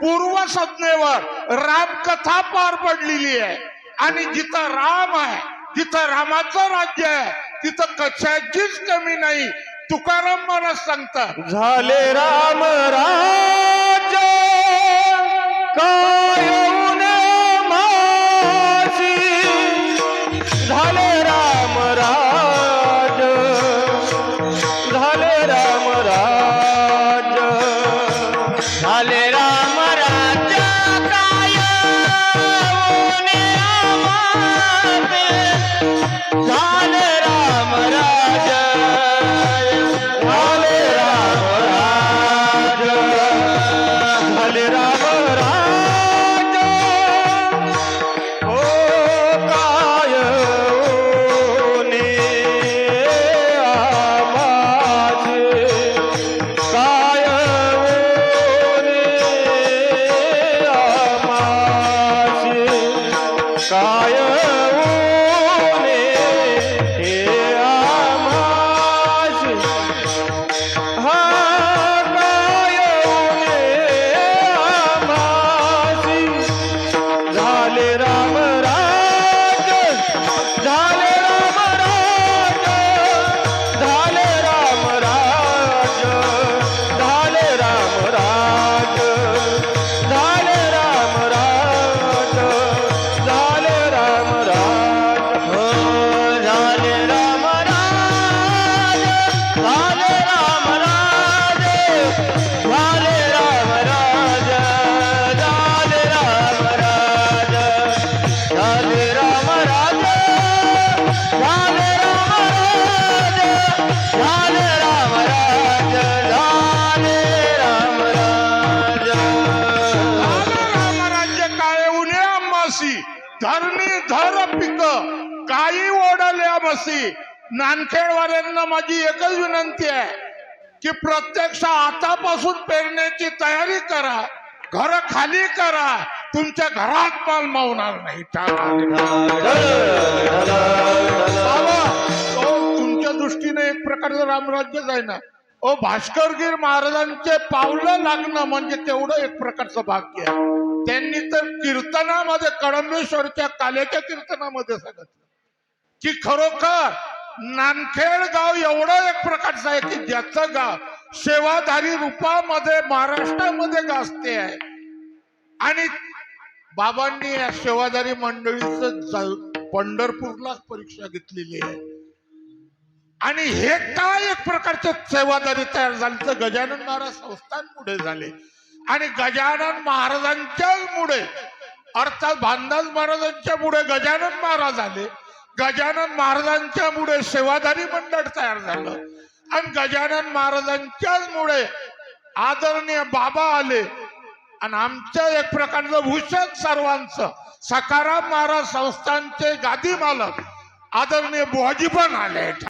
पूर्व संज्ञेवर रामकथा पार पडलेली आहे. आणि जिथं राम आहे जिथं रामाचं राज्य आहे तिथं कशाचीच कमी नाही. तुकाराम मला सांगतात. झाले राम राज का Messiah. आंबासी धरणी धर पिक काही ओढल्या आमसी नानखेडवाल्यांना माझी एकच विनंती आहे की प्रत्यक्ष आतापासून पेरण्याची तयारी करा घर खाली करा तुमच्या घरात माल मावणार नाही. तुमच्या दृष्टीने एक प्रकारचं रामराज्यच आहे ना. ओ भास्करगीर महाराजांचे पावलं लागणं म्हणजे तेवढं एक प्रकारचं भाग्य आहे. त्यांनी तर कीर्तनामध्ये कडंबेश्वरच्या काल्याच्या कीर्तनामध्ये सांगितलं. की खरोखर नानखेड गाव एवढं एक प्रकारचं आहे की ज्याचं गाव सेवाधारी रूपामध्ये महाराष्ट्रामध्ये गाजते आहे. आणि बाबांनी या सेवाधारी मंडळीच पंढरपूरलाच पंढरपूरला परीक्षा घेतलेली आहे. आणि हे काय एक प्रकारचं सेवादारी तयार झाल्याचं तर गजानन महाराज संस्थान पुढे झाले. आणि गजानन महाराजांच्यामुळे अर्थात भानदास महाराजांच्या मुळे गजानन महाराज आले. गजानन महाराजांच्या मुळे सेवाधारी मंडळ तयार झालं. आणि गजानन महाराजांच्याच मुळे आदरणीय बाबा आले. आणि आमचं एक प्रकारचं भूषण सर्वांचं सकाराम महाराज संस्थांचे गादी मालक आदरणीय बुवाजी पण आले.